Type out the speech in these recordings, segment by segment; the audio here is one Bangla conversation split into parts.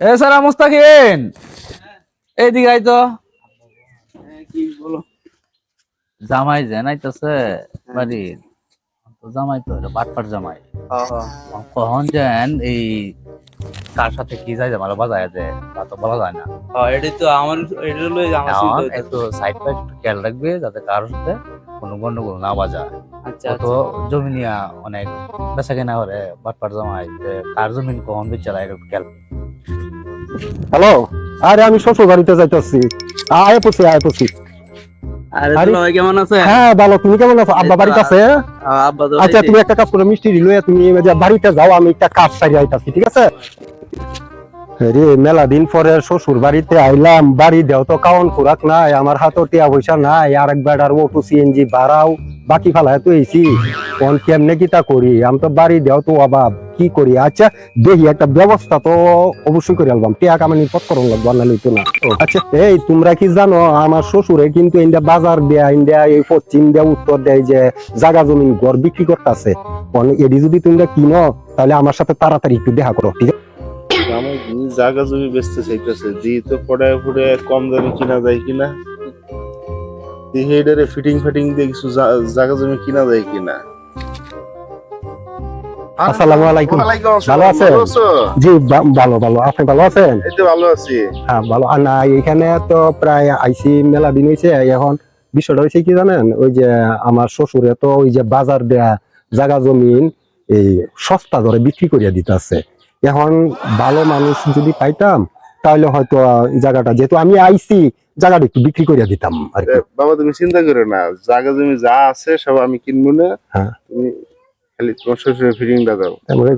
এ মোস্তাকিন এইদিকে আই তো। কি বলো? জামাই যে বাড়ির তো জামাই তো এটা বাটপার জামাই। কখন যেন এই কার সাথে কি যায় আমার বাজায় যে তা তো বলা যায় না। এটা তো আমার এটা আমার। একটু সাইড খেয়াল রাখবে যাতে কারোর সাথে কোনো গন্ডগোল না বাজায়। আচ্ছা তো আচ্ছা। জমি নিয়ে অনেক বেচা কেনা করে বাটপার জামাই যে কার জমিন কখন বেচারা একটু খেয়াল হ্যালো আরে আমি শ্বশুর বাড়িতে যাইতেছি। আয় পড়ছি আয় পড়ছি। আরে ভাই কেমন আছে হ্যাঁ ভালো। তুমি কেমন আছো? আব্বা বাড়িতে আছে? আব্বা আচ্ছা তুমি একটা কাজ করো মিষ্টি লইয়া তুমি বাড়িতে যাও আমি একটা কাজ সারি আইতাছি ঠিক আছে? রে মেলা দিন পরে শ্বশুর বাড়িতে আইলাম বাড়ি দেও তো কাউন খুরাক নাই আমার হাতও টিয়া পয়সা নাই আর একবার আর অটো সিএনজি ভাড়াও বাকি ফালায় তো এইছি কোন কেমনে কি তা করি? আমি তো বাড়ি দেও তো অভাব। কি করি? আচ্ছা দেখি একটা ব্যবস্থা তো অবশ্যই করে আলবাম টিয়া কামানি পথ করন লাগবো না লইতো না। আচ্ছা এই তোমরা কি জানো আমার শ্বশুরে কিন্তু ইন্ডিয়া বাজার দেয়া ইন্ডিয়া এই পশ্চিম দেয়া উত্তর দেয় যে জাগা জমিন ঘর বিক্রি করতেছে। এডি যদি তোমরা কিনো তাহলে আমার সাথে তাড়াতাড়ি একটু দেখা করো ঠিক আছে? জায়গা জমি বেচতে চাইতেছে জি তো পড়ায় পড়ে কম দামে কিনা যায় কিনা। দেখি এটারে ফিটিং ফিটিং দিয়ে কিছু জায়গা জমি কিনা যায় কিনা? আসসালামু আলাইকুম। ভালো আছেন? জি ভালো ভালো। আপনি ভালো আছেন? এই তো ভালো আছি। হ্যাঁ ভালো। আর না এখানে তো প্রায় আইসি মেলা দিন হয়েছে এখন বিষয়টা হয়েছে কি জানেন? ওই যে আমার শ্বশুরে তো ওই যে বাজার দেয়া জায়গা জমিন এই সস্তা দরে বিক্রি করিয়া দিতেছে। এখন ভালো মানুষ যদি পাইতাম তাহলে হয়তো জায়গাটা যেহেতু আমি আইসি জায়গাটা একটু বিক্রি করিয়া দিতাম আর কি। বাবা তুমি চিন্তা করো না জায়গা জমি যা আছে সব আমি কিনবো না। হ্যাঁ। তুমি খালি তোমার শ্বশুরের ফিটিংটা দাও। তারপরে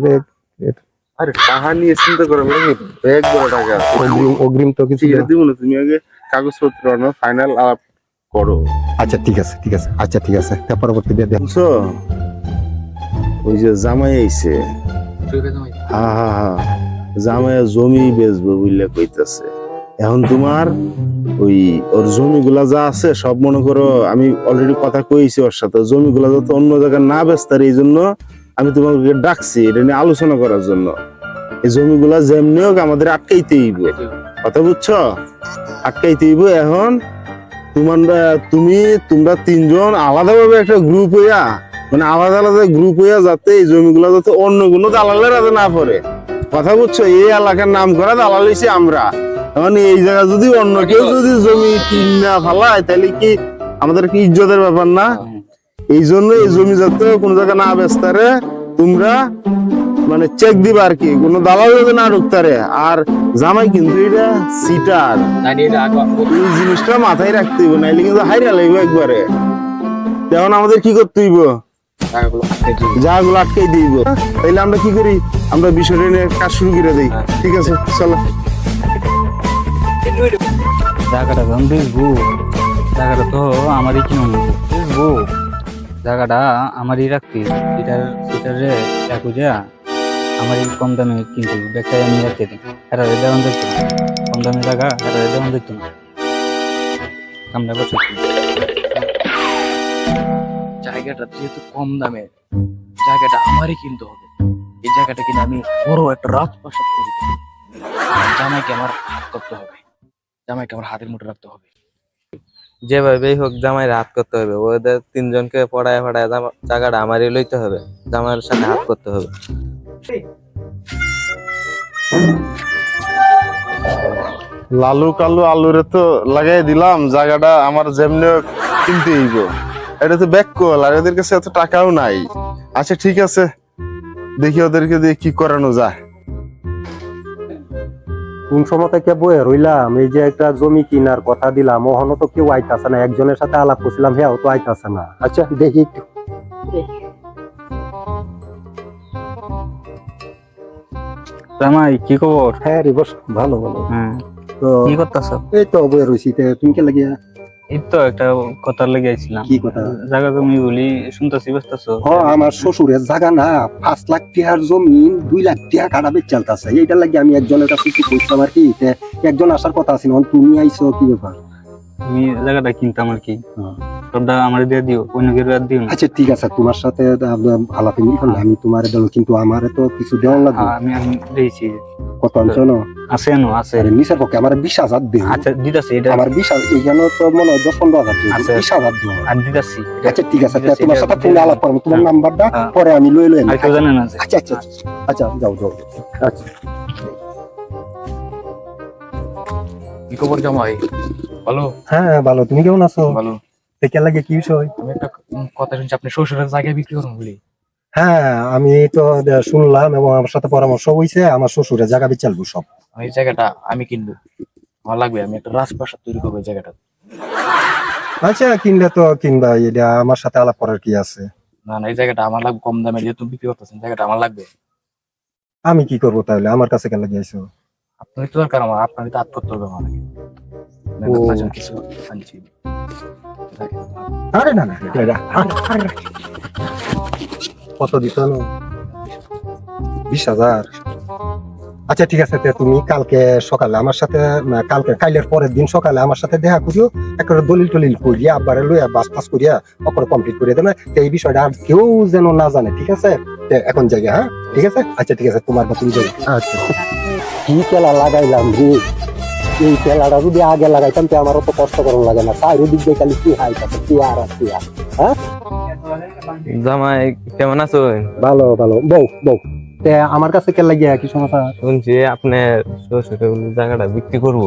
আরে টাকা নিয়ে চিন্তা করো না কি ব্যাগ বড় টাকা অগ্রিম অগ্রিম তো কিছু দিব না তুমি আগে কাগজপত্র আনো ফাইনাল আলাপ করো। আচ্ছা ঠিক আছে ঠিক আছে আচ্ছা ঠিক আছে তার পরবর্তী দিয়ে দেখ। ওই যে জামাই আইছে। হা হা হা জামাই জমি বেচবো বুঝলে কইতাছে। এখন তোমার ওই ওর জমিগুলা যা আছে সব মনে করো, আমি অলরেডি কথা কইছি ওর সাথে, জমিগুলা যাতে অন্য জায়গায় না বেচতার এই জন্য আমি তোমাকে ডাকছি, এটা নিয়ে আলোচনা করার জন্য। এই জমিগুলা যেমনি হোক আমাদের আটকাইতে হইব। কথা বুঝছ? আটকাইতে হইব। এখন তোমার, তুমি, তোমরা তিনজন আলাদাভাবে একটা গ্রুপ হইয়া মানে আলাদা আলাদা গ্রুপ হইয়া যাতে এই জমিগুলো যাতে অন্য কোনো দালালের হাতে না পড়ে। কথা বুঝছ? এই এলাকার নাম করা দালাল হইছি আমরা। মানে এই জায়গা যদি অন্য কেউ যদি জমি কিনা ফেলায় তাহলে কি আমাদের কি ইজ্জতের ব্যাপার না? এই জন্য এই জমি যাতে কোনো জায়গা না বেচতারে তোমরা মানে চেক দিবা আর কি কোনো দালাল যাতে না ঢুকতারে আর জামাই কিন্তু এটা সিটার এই জিনিসটা মাথায় রাখতে হইব নাইলে কিন্তু হাইরা লাগবে একবারে। যেমন আমাদের কি করতে হইব? টাকাগুলো আটকে। জায়গাগুলো দিব। তাইলে আমরা কি করি? আমরা বিষয়টা নিয়ে কাজ শুরু করে দিই। ঠিক আছে চলো। জায়গাটা যখন বেচবো জায়গাটা তো আমারই কিনে বেচবো জায়গাটা আমারই রাখতে। সিটার সিটারে যা। আমারই কম দামে কিন্তু বেকায় আমি রাখতে দিই। এরা দেওয়ান দেখতো কম দামে জায়গা এরা দেওয়ান দেখতো না আমরা বসে জায়গাটা যেহেতু কম দামে জায়গাটা আমারই কিনতে হবে। এই জায়গাটা কিনে আমি বড় একটা রাজপ্রাসাদ তৈরি করব। জামাইকে আমার হাত করতে হবে। জামাইকে আমার হাতের মুঠে রাখতে হবে। যেভাবেই হোক জামাই হাত করতে হবে। ওদের তিনজনকে পড়ায় পড়ায় জায়গাটা আমারই লইতে হবে। জামাইয়ের সাথে হাত করতে হবে। লালু কালু আলুরে তো লাগাই দিলাম। জায়গাটা আমার যেমনি কিনতে হইব। এটা তো ব্যাক কল আর এদের কাছে এত টাকাও নাই। আচ্ছা ঠিক আছে। দেখি ওদেরকে দিয়ে কি করানো যায়। কোন সময় থেকে বয়ে রইলাম এই যে একটা জমি কিনার কথা দিলাম ওহনো তো কেউ আইতাছে না একজনের সাথে আলাপ করছিলাম হ্যাঁ তো আইতাছে না। আচ্ছা দেখি একটু। কি খবর? হ্যাঁ রে বস ভালো ভালো। হ্যাঁ। তো কি করতেছ? এই তো বয়ে রইছি তুমি কে লাগিয়া এই তো একটা কথা লেগে আইছিলাম কি কথা? জায়গা জমি বলি শুনতেছি বুঝতেছো? হ আমার শ্বশুরের জায়গা না পাঁচ লাখ টাকার জমি দুই লাখ টাকা কাটা বেচ চালতাছে। এইটার লাগে আমি একজনের কাছে কি কইতাম আর কি একজন আসার কথা আছে তুমি আইছো কি ব্যাপার? আমি জায়গাটা কিনতাম আর কি। হ্যাঁ। সবটা আমার দিয়ে দিও অন্য কেউ আর দিও না। আচ্ছা ঠিক আছে তোমার সাথে আলাপে আমি তোমার দেবো কিন্তু আমার তো কিছু লাগবে হ্যাঁ, আমি আমি দিয়েছি। কত অঞ্চল আছে নো আছে। নিচের পক্ষে আমার বিশ হাজার দিন আচ্ছা দিতাছি এটা আমার বিশ হাজার এইখানে তো মনে হয় দশ পনেরো হাজার দিন আচ্ছা। বিশ হাজার দিন আর দিতাছি আচ্ছা ঠিক আছে তোমার সাথে ফোনে আলাপ করব তোমার হ্যাঁ। নাম্বারটা হ্যাঁ। পরে আমি লই লই আচ্ছা আচ্ছা আচ্ছা। আচ্ছা যাও যাও যাও। আচ্ছা। কি খবর জামাই? ভালো? হ্যাঁ ভালো। তুমি কেমন আছো? ভালো। দেখে লাগে কি বিষয়? আমি একটা কথা শুনছি আপনি শ্বশুরের জায়গায় বিক্রি করুন বলি? হ্যাঁ আমি তো শুনলাম এবং আমার সাথে পরামর্শ হয়েছে আমার শ্বশুরের জায়গা বিচালবো সব। এই জায়গাটা আমি কিনবো। আমার লাগবে আমি একটা রাজপ্রাসাদ তৈরি করব জায়গাটা। আচ্ছা কিনলে তো কিনবা এটা আমার সাথে আলাপ করার কি আছে? না না এই জায়গাটা আমার লাগবে কম দামে যেহেতু বিক্রি করতেছেন জায়গাটা আমার লাগবে। আমি কি করব তাহলে? আমার কাছে কেন লাগিয়েছো আপনার তো দরকার আমার আপনারই তো করতে হবে আমার। আপনার কিছু আনছি। আরে না না কত দিত বিশ হাজার আচ্ছা ঠিক আছে তুমি কালকে সকালে আমার সাথে কালকে কাইলের পরের দিন সকালে আমার সাথে দেখা করিও একটা দলিল টলিল করিয়া আব্বারে লইয়া বাস টাস করিয়া অপরে কমপ্লিট করিয়া দেবে এই বিষয়টা আর কেউ যেন না জানে ঠিক আছে এখন জায়গা হ্যাঁ ঠিক আছে আচ্ছা ঠিক আছে তোমার তুমি যাই আচ্ছা কি তেলা লাগাইলাম রে এই তেলাটা যদি আগে লাগাইতাম তো আমার অত কষ্ট করার লাগে না। চাই দিক দিয়ে খালি কি হাই থাকে কি আর কি আর জামাই কেমন আছো ভালো ভালো। বউ বউ। তে আমার কাছে কে লাগিয়া কি সমস্যা? শুনছি আপনি শ্বশুরে জায়গাটা বিক্রি করব।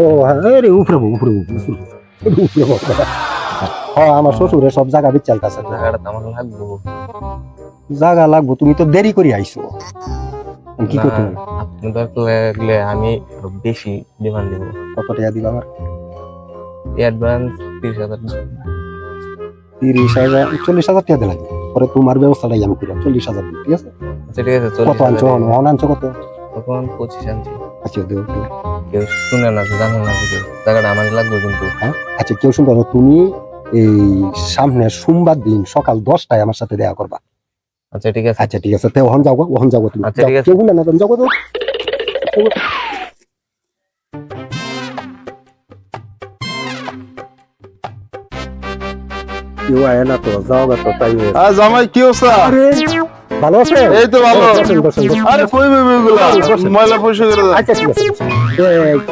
ও হ্যাঁ রে উপরে উপরে উপরে হ্যাঁ আমার শ্বশুরে সব জায়গা বিচালতাছে জায়গাটা আমার লাগবো। জায়গা লাগবো তুমি তো দেরি করে আইছো। আমি কি করতে আপনি দরকার লাগলে আমি বেশি ডিমান্ড দিব। কত টাকা দিবা আমার? অ্যাডভান্স তিরিশ হাজার। তিরিশ হাজার চল্লিশ হাজার টাকা লাগবে পরে তোমার ব্যবস্থাটাই আমি করি চল্লিশ হাজার ঠিক আছে? আচ্ছা ঠিক আছে কত আনছো? অন আনছো কত? তখন পঁচিশ আনছি। আচ্ছা দেও দেও। কেউ শুনে না জানে না কিছু। জায়গাটা আমার লাগবে কিন্তু। হ্যাঁ? আচ্ছা কেউ শুনতে তুমি এই সামনে সোমবার দিন সকাল দশটায় আমার সাথে দেখা করবা। আচ্ছা ঠিক আছে। আচ্ছা ঠিক আছে। তে ওহন যাও ওহন যাও তুমি। আচ্ছা, ঠিক আছে। কেউ বলে না তুমি যাও যাও। কেউ আয় না তো যাও গা তো তাই আর জামাই কি অবস্থা? আরে, ভালো আছে? এই তো ভালো। আরে কই বেবি এগুলা? ময়লা পরিষ্কার করে দাও। আচ্ছা ঠিক আছে।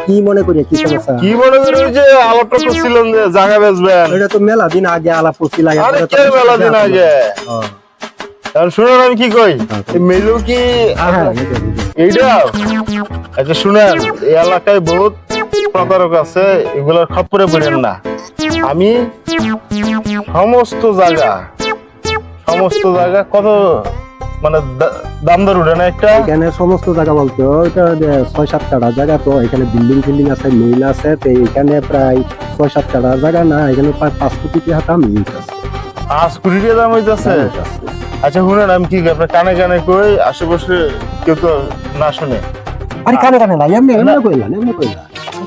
কি মনে করি কি সমস্যা? কি মনে করি যে আলাপটা করছিলেন যে জায়গা বেচবেন। এটা তো মেলা দিন আগে আলাপ করছিল আরে কে মেলা দিন আগে? আর শুনুন আমি কি কই? মেলু কি? হ্যাঁ এইটা? আচ্ছা শুনেন এই এলাকায় বহুত প্রতারক আছে এগুলোর খপ্পরে পড়েন না। আমি সমস্ত জায়গা সমস্ত জায়গা কত মানে দাম দর উঠে না একটা? এখানে সমস্ত জায়গা বলতে ওইটা ছয় সাত কাটা জায়গা তো এখানে বিল্ডিং ফিল্ডিং আছে মিল আছে তো এখানে প্রায় ছয় সাত কাটা জায়গা না এখানে প্রায় পাঁচ কোটি টাকা আছে পাঁচ কোটি টাকা দাম হইতেছে। আচ্ছা শুনেন আমি কি আপনার কানে কানে কই? আশেপাশে কেউ তো না শুনে। আরে কানে কানে না এমনি এমনি কইলা এমনি কইলা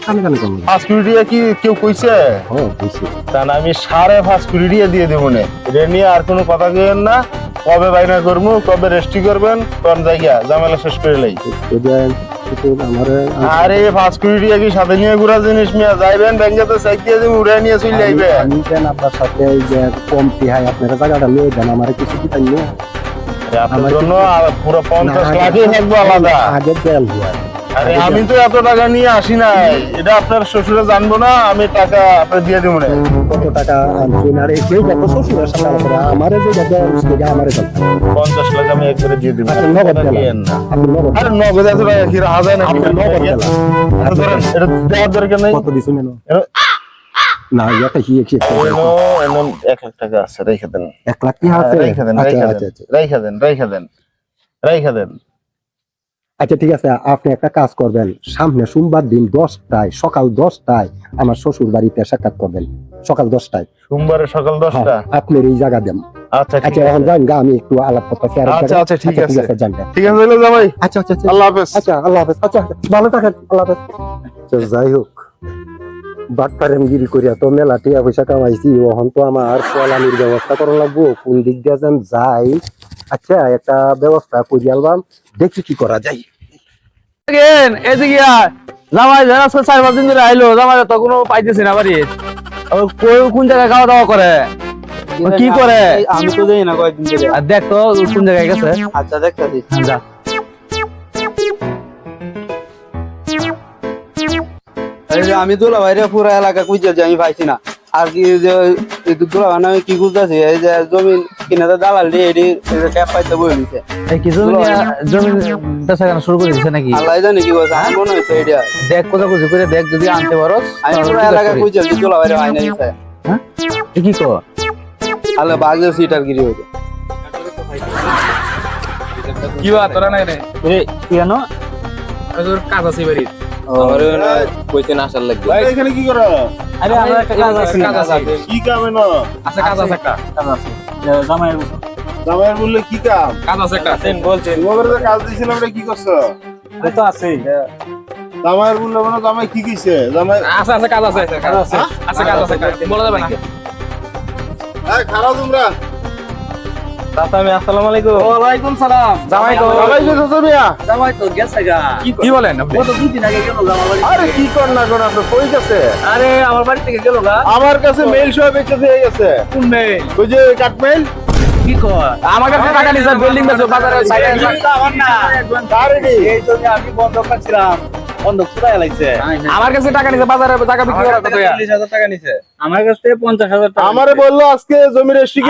কানে কানে কইলা পাঁচ কোটি টাকা কি কেউ কইছে? হ্যাঁ কইছে। তা না আমি সাড়ে পাঁচ কোটি টাকা দিয়ে দেবো নে। এটা নিয়ে আর কোনো কথা কেন না। কবে বাইনা করব কবে রেস্টি করবেন কোন জায়গা জামেলা শেষ করে লাই। আরে পাঁচ কোটি টাকা কি সাথে নিয়ে ঘুরা জিনিস মিয়া যাইবেন ব্যাংকে তো চেক দিয়ে দিন উড়ে নিয়ে চলে যাইবে আমি কেন আপনার সাথে এই যে কম পিহাই আপনারা জায়গাটা নিয়ে দেন আমার কিছু কি তাই নিয়ে আপনার জন্য পুরো পঞ্চাশ লাখই থাকব আলাদা। আগে তেল আরে আমি তো এত টাকা নিয়ে আসি না এটা আপনার শ্বশুরে জানব না আমি টাকা আপনার দিয়ে দিব না। কত টাকা আনছেন? আর এই যে কত শ্বশুরের সাথে আমারে যে দেয় সেটা আমারে দেন পঞ্চাশ লাখ আমি একবারে দিয়ে দিব। আচ্ছা, নগদ দিয়েন না। আপনি নগদ আরে নগদ এত টাকা কি রাখা যায় না আপনি নগদ দিলাম। এটা ধরেন এটা দেওয়ার দরকার নেই। কত দিছেন না এটা কি কি এমন এক লাখ টাকা আছে রেখে দেন। এক লাখ কি আছে? রেখে দেন আচ্ছা রেখে আচ্ছা দেন। আচ্ছা। রেখে দেন রেখে দেন রেখে দেন। আচ্ছা ঠিক আছে আপনি একটা কাজ করবেন। সামনে সোমবার দিন দশটায় সকাল দশটায় আমার শ্বশুর বাড়িতে সাক্ষাৎ করবেন। সকাল দশটায়। সোমবারে সকাল দশটা? হ্যাঁ, আপনার এই জায়গা দেন। আচ্ছা আচ্ছা এখন যান গা আমি একটু আলাপ করতেছি আচ্ছা, আচ্ছা, ঠিক আছে। ঠিক আছে হইল আচ্ছা আচ্ছা আচ্ছা। আল্লাহ হাফেজ। আচ্ছা আল্লাহ হাফেজ। আচ্ছা আচ্ছা, ভালো থাকেন আল্লাহ হাফেজ। আচ্ছা, যাই হোক। বাটপারেম গিরি করিয়া তো মেলা টিয়া পয়সা কামাইছি ওহন তো আমার পলানির ব্যবস্থা করা লাগবো। কোন দিক দিয়ে যেন যাই আচ্ছা একটা ব্যবস্থা করি আলবাম। দেখি কি করা যায়। এদিকে আয়। জামাই যারা চার পাঁচ দিন ধরে আইলো জামাই তো কোনো পাইতেছি না বাড়ি। কোন জায়গায় খাওয়া দাওয়া করে? কি করে? আমি তো জানি না কয়েকদিন ধরে। আর দেখ তো কোন জায়গায় গেছে। আচ্ছা দেখতাছি হ্যাঁ, যা। এই যে আমি দুলা ভাইরে পুরো এলাকা খুঁজেছি আমি পাইছি না। আর কি যে এই দুলা ভাই আমি কি খুঁজতেছি? এই যে জমিন কিনে তো দালাল দিয়ে এটি ক্যাপ পাইতে বই নিছে। এই কি জমি জমি বেচা কেনা শুরু করে দিছে নাকি? আল্লাহ জানি কি করছে আমার মনে হচ্ছে এটা দেখ কোথাকুচি করে দেখ যদি আনতে পারো আমি পুরো এলাকা খুঁজেছি দুলা ভাইরে আইনা দিছে কি কো আল্লাহ বাগলে সিটার গিরি হয়েছে কি বা তোরা নাই রে? এ কেন তোর কাজ আছে বাড়ি আমার কইতে না আসার লাগবে। এখানে কি করো? আরে আমার একটা কাজ আছে। কাজ আছে। কি কাম না আছে কাজ আছে একটা। কাজ আছে। যে জামাই জামাইয়ের বললে কি কাম? কাজ আছে একটা। বলছেন তোমাদের যে কাজ দিছিলাম রে কি করছ? এ তো আছে জামাইয়ের বললে মানে জামাই কি কইছে জামাই আছে আছে কাজ আছে কাজ আছে। আচ্ছা কাজ আছে। বলা যাবে না এই খারাপ তোমরা। আমি আসসালামু আলাইকুম। ওয়ালাইকুম সালাম। জামাই তো। জামাই কইছো তুমি জামাই তো গেছে গা। কি বলেন আপনি? ও তো দুদিন আগে গেল আমার বাড়ি আরে কি কর না কোন আপনি কই গেছে? আরে আমার বাড়ি থেকে গেল গা। আমার কাছে মেইল সব এসে গেছে। কোন মেয়ে ওই যে কাটমেইল কি কর? আমার কাছে টাকা নিছে বিল্ডিং বেচো বাজারে সাইডে আমার না। এই জন্য আমি বন্ধ করছিলাম। বন্ধ ছুটাই লাগছে আমার কাছে টাকা নিছে বাজারে টাকা বিক্রি হাজার টাকা নিছে। আমার কাছ থেকে পঞ্চাশ হাজার টাকা আমারে বলল আজকে জমি রেজিস্ট্রি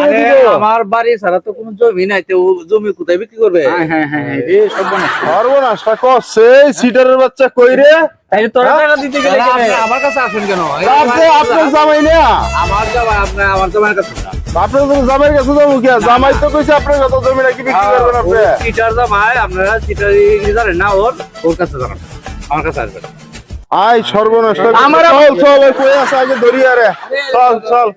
আমার বাড়ি ছাড়া তো কোনো জমি নাই তো জমি কোথায় বিক্রি করবে? হ্যাঁ হ্যাঁ হ্যাঁ হ্যাঁ, এ সব বানা সর্বনাশটা করছে সিটারের বাচ্চা কই রে? তোরা টাকা দিতে গেলে আমার কাছে আসেন কেন? এই আপনি আপনার জামাই না? আমার জামাই আপনি আমার জামাইয়ের কাছে আপনার জামাইয়ের কাছে যাব কি জামাই তো কইছে আপনার কত জমি নাকি বিক্রি করবেন আপনি। জামাই আপনারা চিটার জানেন না ওর ওর কাছে জানেন। আমার কাছে আসবেন আয় সর্বনাশ। আমার- চল চল ওই কই আছে? আগে ধরি আরে। চল চল।